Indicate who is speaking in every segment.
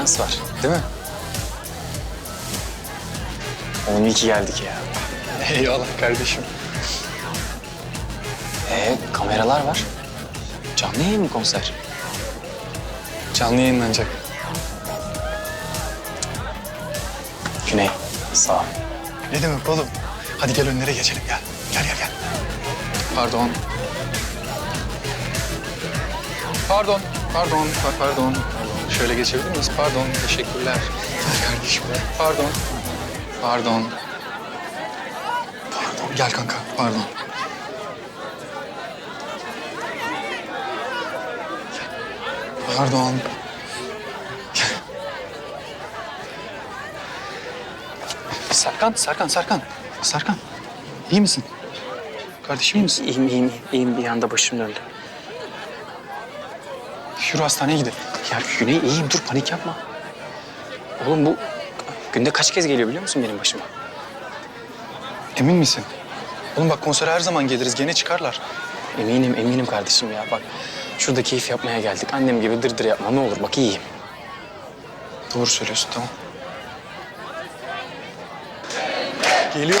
Speaker 1: Ambiyans var. Değil mi? Oğlum iyi ki geldik ya.
Speaker 2: Eyvallah kardeşim.
Speaker 1: Ee, kameralar var. Canlı yayın mı konser?
Speaker 2: Canlı yayınlanacak.
Speaker 1: Güney, sağ ol.
Speaker 2: Ne demek oğlum? Hadi gel önlere geçelim gel. Gel gel gel. Pardon. Pardon, pardon, pa- pardon. Şöyle geçebilir miyiz? Pardon, teşekkürler. Gel kardeşim. Pardon. Pardon. Pardon. Gel kanka, pardon. Pardon. Serkan, Serkan, Serkan. Serkan. İyi misin? Kardeşim iyi misin?
Speaker 1: İyiyim, iyiyim, iyiyim. Bir anda başım döndü.
Speaker 2: Yürü hastaneye gidelim.
Speaker 1: Ya Güney iyiyim, dur panik yapma. Oğlum bu günde kaç kez geliyor biliyor musun benim başıma?
Speaker 2: Emin misin? Oğlum bak konsere her zaman geliriz. Gene çıkarlar.
Speaker 1: Eminim, eminim kardeşim ya. Bak şurada keyif yapmaya geldik. Annem gibi dırdır yapma ne olur bak iyiyim.
Speaker 2: Doğru söylüyorsun tamam. Geliyor.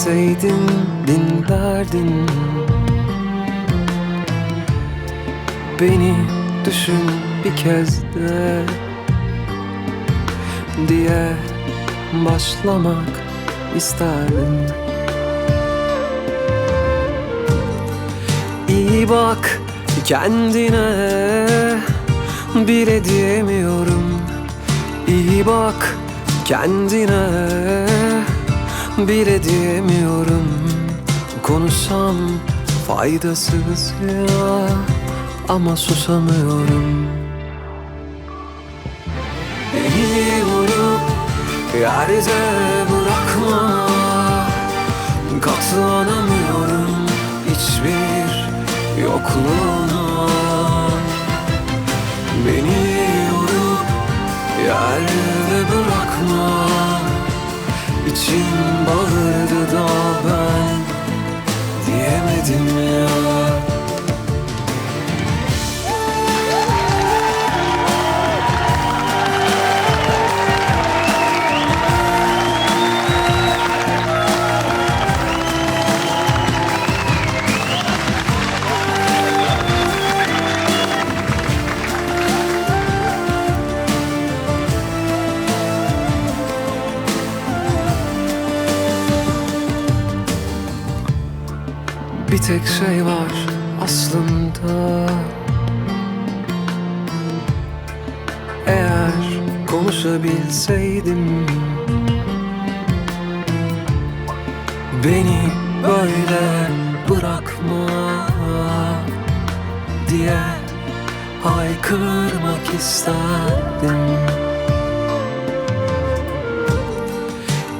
Speaker 3: Gitmeseydin dinlerdin Beni düşün bir kez de. Diye başlamak isterdim. İyi bak kendine. Bile diyemiyorum. İyi bak kendine bile diyemiyorum Konuşsam faydasız ya. Ama susamıyorum. Beni vurup yerde bırakma. Katlanamıyorum hiçbir yokluğuna. Beni yorup yerde bırakma İçim bağırdı da ben. Diyemedim ya böyle bırakma diye haykırmak isterdim.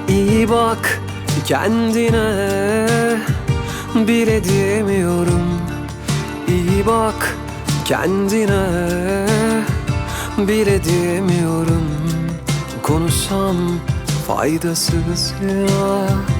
Speaker 3: İyi bak kendine Bile diyemiyorum. İyi bak kendine Bile diyemiyorum. Konuşsam faydasız ya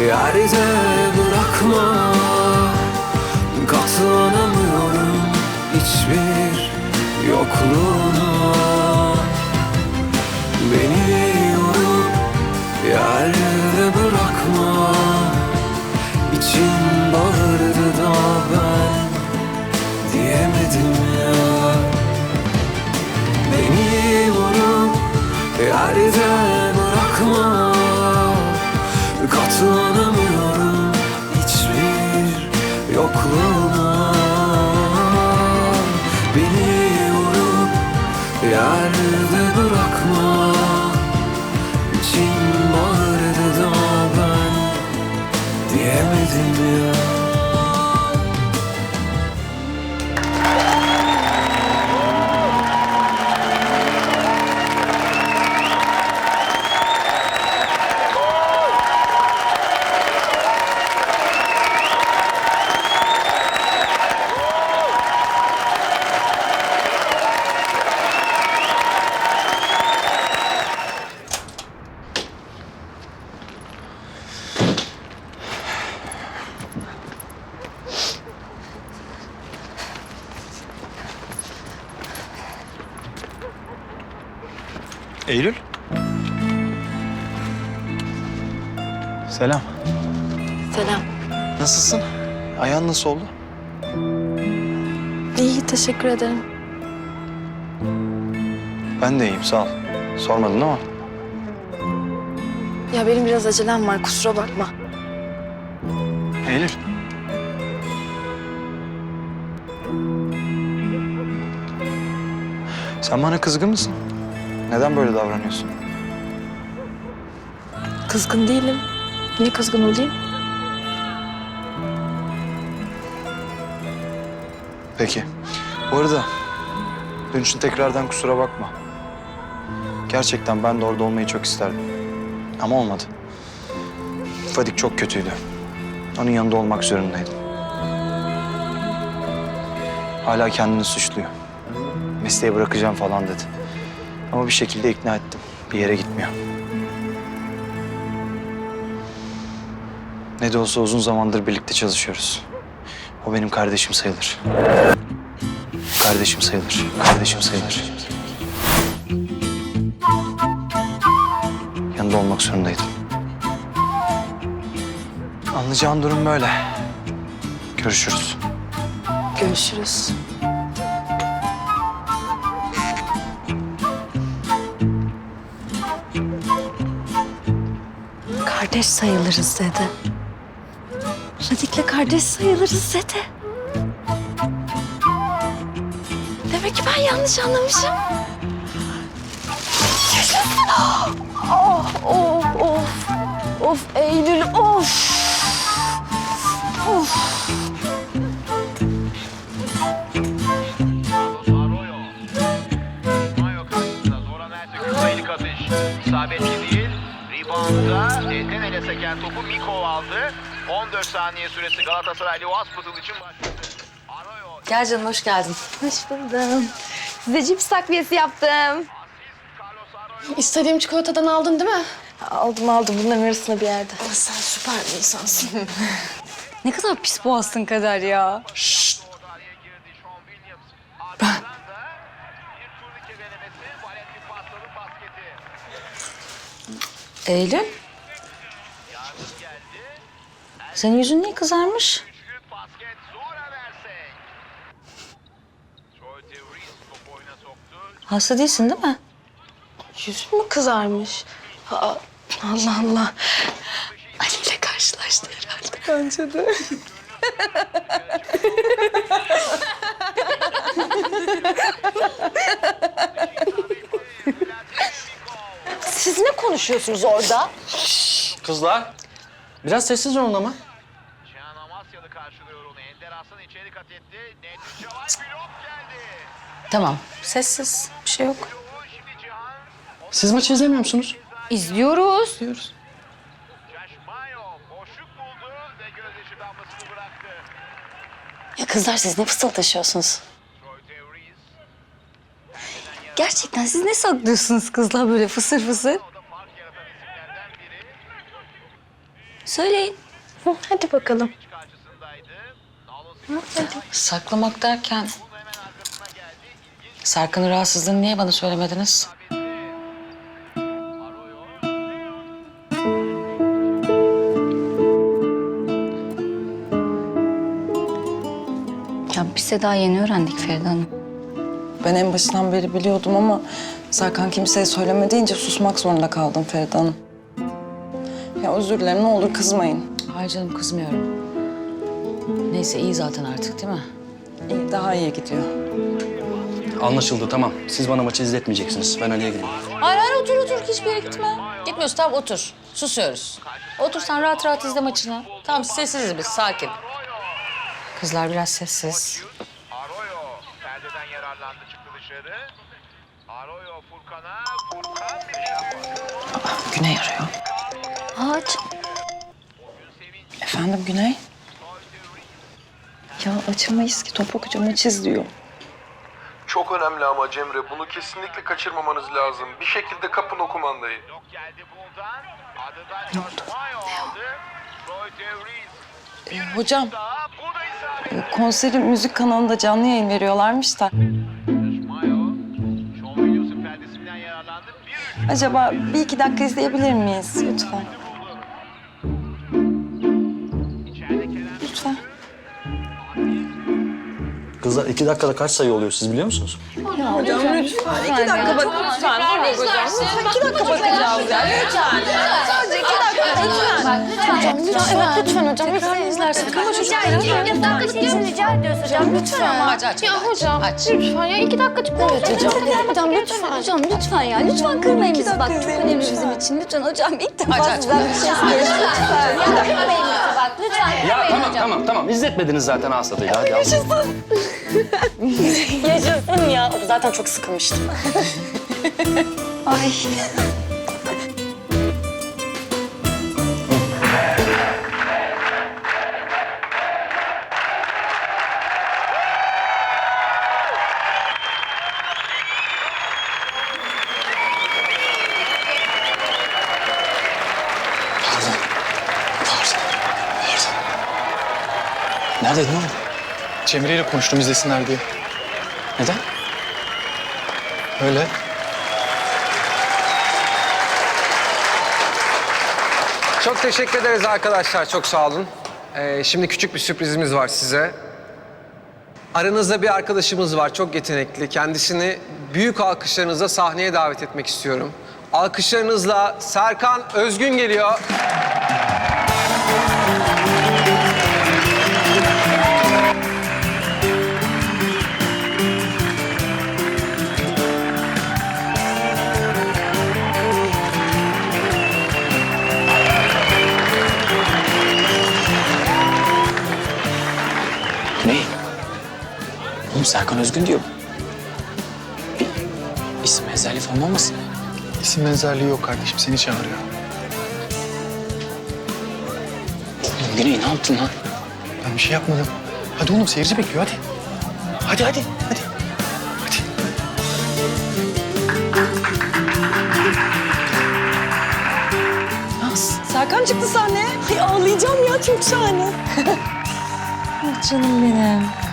Speaker 3: yerde bırakma. Katlanamıyorum hiçbir yokluğuna Beni yorup yerde bırakma. İçim bağırdı da ben diyemedim ya. Beni vurup yerde Katlanamıyorum hiçbir yokluğuna
Speaker 1: Selam.
Speaker 4: Selam.
Speaker 1: Nasılsın? Ayağın nasıl oldu?
Speaker 4: İyi, teşekkür ederim.
Speaker 1: Ben de iyiyim sağ ol. Sormadın ama.
Speaker 4: Ya benim biraz acelem var, kusura bakma.
Speaker 1: Eylül. Sen bana kızgın mısın? Neden böyle davranıyorsun?
Speaker 4: Kızgın değilim. Niye kızgın olayım?
Speaker 1: Peki. Bu arada dün için tekrardan kusura bakma. Gerçekten ben de orada olmayı çok isterdim. Ama olmadı. Fadik çok kötüydü. Onun yanında olmak zorundaydım. Hala kendini suçluyor. Mesleği bırakacağım falan dedi. Ama bir şekilde ikna ettim. Bir yere gitmiyor. Ne de olsa uzun zamandır birlikte çalışıyoruz. O benim kardeşim sayılır. Kardeşim sayılır. Kardeşim sayılır. Yanında olmak zorundaydım. Anlayacağın durum böyle. Görüşürüz.
Speaker 4: Görüşürüz. Kardeş sayılırız dedi. Radik'le kardeş sayılırız dedi. Demek ki ben yanlış anlamışım. Yaşasın. Oh, of, of. Of Eylül, of. Of.
Speaker 5: Arroyo. Rebound'da elden ele seken topu Mikov aldı. 14 saniye süresi Galatasaraylı Hospital için başladı.
Speaker 6: Gel canım hoş geldin.
Speaker 4: Hoş buldum.
Speaker 6: Size cips takviyesi yaptım.
Speaker 4: İstediğim çikolatadan aldın değil mi?
Speaker 6: Aldım aldım bunların arasında bir yerde.
Speaker 4: Sen süper bir insansın.
Speaker 6: Ne kadar pis boğazsın kadar ya.
Speaker 5: Araya girdi
Speaker 6: Eylül. Senin yüzün niye kızarmış? Hasta değilsin değil mi?
Speaker 4: Yüzün mü kızarmış?
Speaker 6: Aa, Allah Allah. Ali'yle karşılaştı herhalde. Bence de. Siz ne konuşuyorsunuz orada?
Speaker 7: Kızlar, biraz sessiz olun ama.
Speaker 8: Cihan Amasyalı karşılıyor onu. Ender Hasan içeri kat etti. Nedret Cavar blok geldi.
Speaker 6: Tamam, sessiz. Bir şey yok.
Speaker 7: Siz maçı izlemiyor musunuz?
Speaker 6: İzliyoruz.
Speaker 8: İzliyoruz.
Speaker 6: Ya kızlar siz ne fısıldaşıyorsunuz? Gerçekten siz ne saklıyorsunuz kızlar böyle fısır fısır? Söyleyin.
Speaker 5: Hadi bakalım.
Speaker 8: Hı, hadi.
Speaker 6: Saklamak derken... Serkan'ın rahatsızlığını niye bana söylemediniz? Ya biz de daha yeni öğrendik Feride Hanım.
Speaker 9: Ben en başından beri biliyordum ama Serkan kimseye söyleme deyince susmak zorunda kaldım Feride Hanım. Ya özür dilerim ne olur kızmayın.
Speaker 6: Hayır canım kızmıyorum. Neyse iyi zaten artık değil mi?
Speaker 9: İyi daha iyi gidiyor.
Speaker 7: Anlaşıldı tamam. Siz bana maçı izletmeyeceksiniz. Ben Ali'ye gidiyorum.
Speaker 6: Hayır hayır otur otur hiçbir yere gitme. Gitmiyoruz tamam otur. Susuyoruz. Otur sen rahat rahat izle maçını. Tamam sessiziz biz sakin. Kızlar biraz sessiz
Speaker 8: dışarı. Arroyo Furkan'a, Furkan bir şey şapka.
Speaker 9: Güney arıyor.
Speaker 6: Aç.
Speaker 9: Efendim Güney? Ya açamayız ki toprak hocam açız.
Speaker 10: Çok önemli ama Cemre. Bunu kesinlikle kaçırmamanız lazım. Bir şekilde kapın o kumandayı.
Speaker 8: Ee,
Speaker 9: hocam, konserin müzik kanalında canlı yayın veriyorlarmış da. Acaba bir iki dakika izleyebilir miyiz lütfen? Lütfen.
Speaker 7: Kızlar iki dakikada kaç sayı oluyor siz biliyor musunuz?
Speaker 5: Ya hocam lütfen. İki dakika bakın lütfen. Lütfen iki dakika bakacağız ya. Lütfen. Lütfen. Lütfen. Lütfen. Evet lütfen hocam. Tekrar izlersin. Ama çocuklar. İki dakikalık diyorum. Rica ediyoruz hocam. Lütfen.
Speaker 6: Aç aç.
Speaker 5: Ya hocam.
Speaker 6: Aç.
Speaker 5: Lütfen ya iki dakikacık. Evet hocam. Hocam lütfen.
Speaker 6: Hocam lütfen ya. Lütfen kırmayın bizi. Bak çok önemli bizim için. Lütfen hocam ilk defa sizden bir şey söyleyeyim. Lütfen. Kırmayın bizi bak. Lütfen.
Speaker 7: Ya tamam tamam tamam. İzletmediniz zaten Aslı'yı. Hadi Yaşasın.
Speaker 9: Yaşasın ya. Zaten çok sıkılmıştım.
Speaker 6: Ay.
Speaker 2: Cemre ile konuştum izlesinler diye.
Speaker 7: Neden?
Speaker 2: Öyle.
Speaker 11: Çok teşekkür ederiz arkadaşlar. Çok sağ olun. Ee, şimdi küçük bir sürprizimiz var size. Aranızda bir arkadaşımız var. Çok yetenekli. Kendisini büyük alkışlarınızla sahneye davet etmek istiyorum. Alkışlarınızla Serkan Özgün geliyor.
Speaker 7: Serkan Özgün diyor. Bir isim benzerliği falan olmasın?
Speaker 2: İsim benzerliği yok kardeşim. Seni çağırıyor.
Speaker 7: Oğlum Güney ne yaptın lan?
Speaker 2: Ben bir şey yapmadım. Hadi oğlum seyirci bekliyor hadi. Hadi hadi hadi. Hadi.
Speaker 9: Ah, Serkan çıktı sahneye. Ay ağlayacağım ya çok şahane.
Speaker 6: ah canım benim.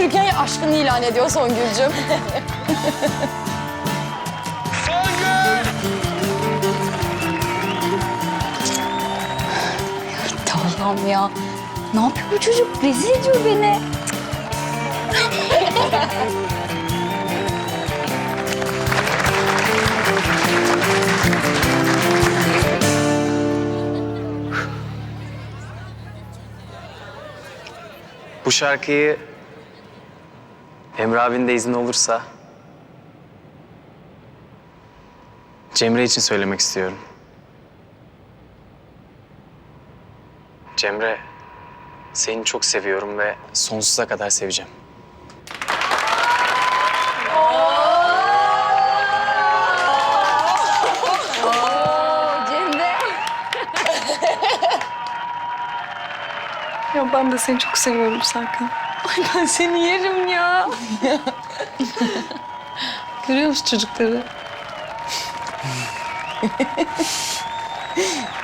Speaker 3: Türkiye aşkını ilan ediyor Songül'cüm.
Speaker 5: Allah'ım ya. Ne yapıyor bu çocuk? Rezil ediyor beni.
Speaker 12: Bu şarkıyı Emre abinin de izni olursa Cemre için söylemek istiyorum. Cemre, seni çok seviyorum ve sonsuza kadar seveceğim.
Speaker 5: Cemre.
Speaker 3: Ya ben de seni çok seviyorum Serkan. Ay ben seni yerim ya. Görüyor musun çocukları?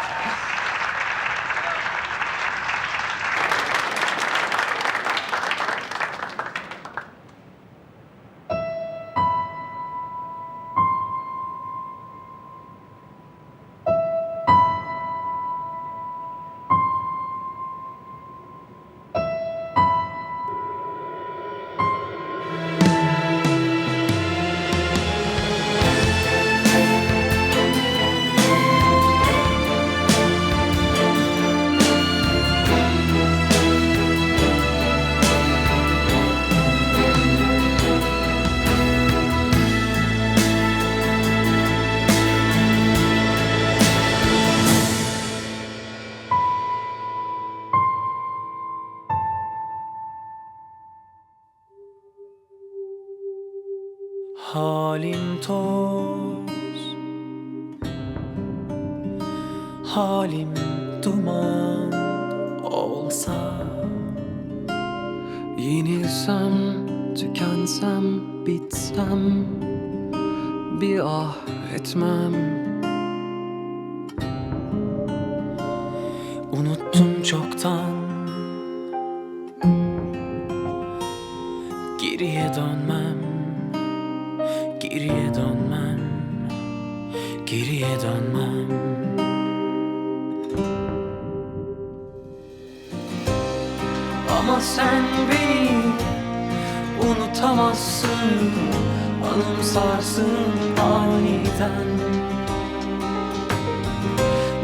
Speaker 13: aniden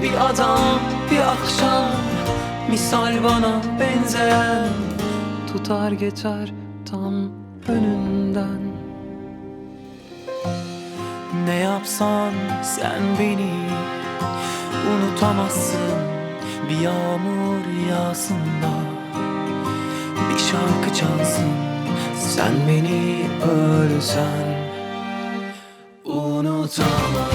Speaker 13: Bir adam, bir akşam Misal bana benzeyen Tutar geçer tam önünden. Ne yapsan sen beni unutamazsın Bir yağmur yağsın da Bir şarkı çalsın. Sen beni ölsen Unutamazsın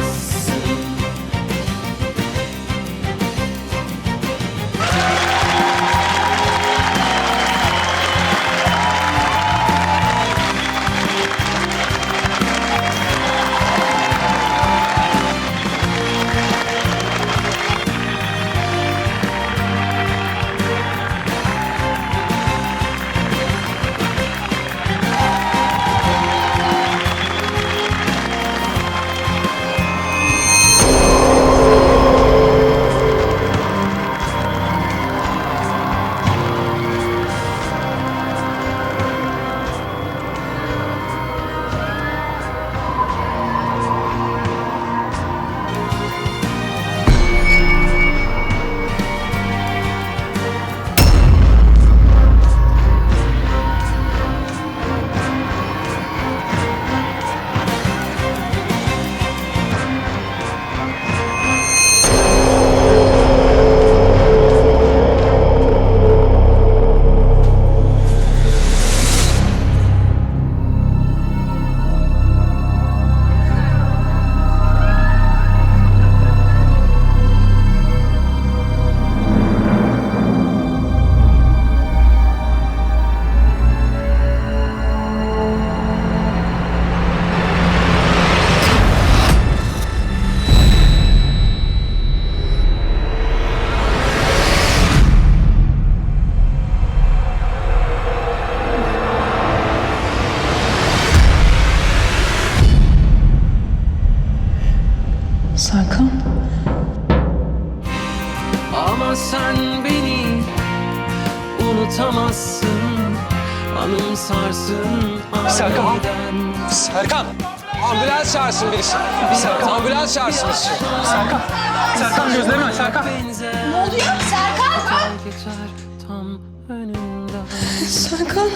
Speaker 3: gözlerini aç Serkan. Ne oluyor? Serkan! Önünden.
Speaker 9: Serkan.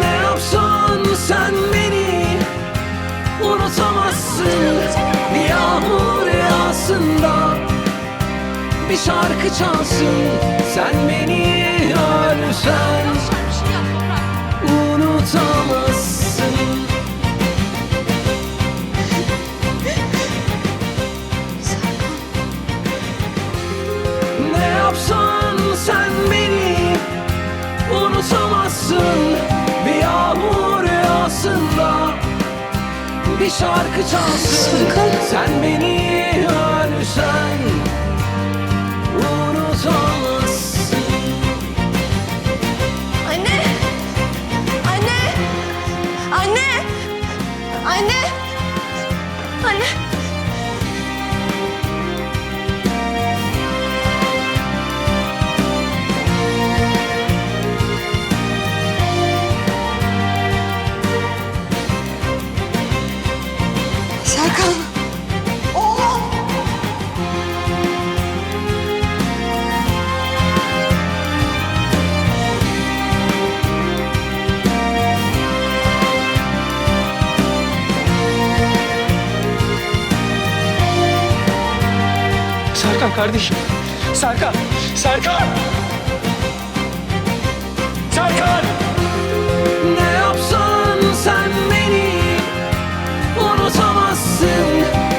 Speaker 3: Ne yapsan sen beni unutamazsın Bir yağmur yağsın da bir şarkı çalsın Sen beni ölsen unutamazsın Ne yapsan sen beni unutamazsın. Bir yağmur yağsın da bir şarkı çalsın. Sen beni Serkan kardeşim. Serkan. Serkan. Serkan. Ne yapsan sen beni unutamazsın.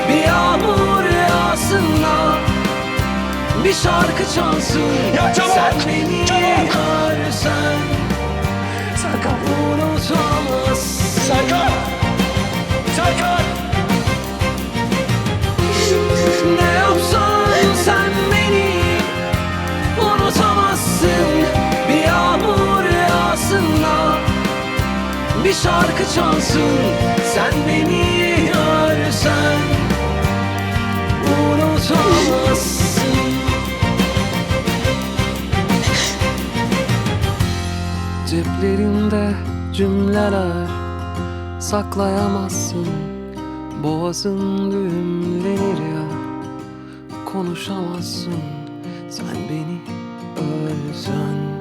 Speaker 3: Bir yağmur yağsın da bir şarkı çalsın. Ya çabuk. Sen beni görsen Serkan. unutamazsın. Serkan. Serkan. Ne yapsan sen beni unutamazsın. Bir yağmur yağsın da bir şarkı çalsın. Sen beni görsen unutamazsın. Ceplerinde cümleler saklayamazsın. Boğazın düğümlenir ya Konuşamazsın. Sen beni ölsen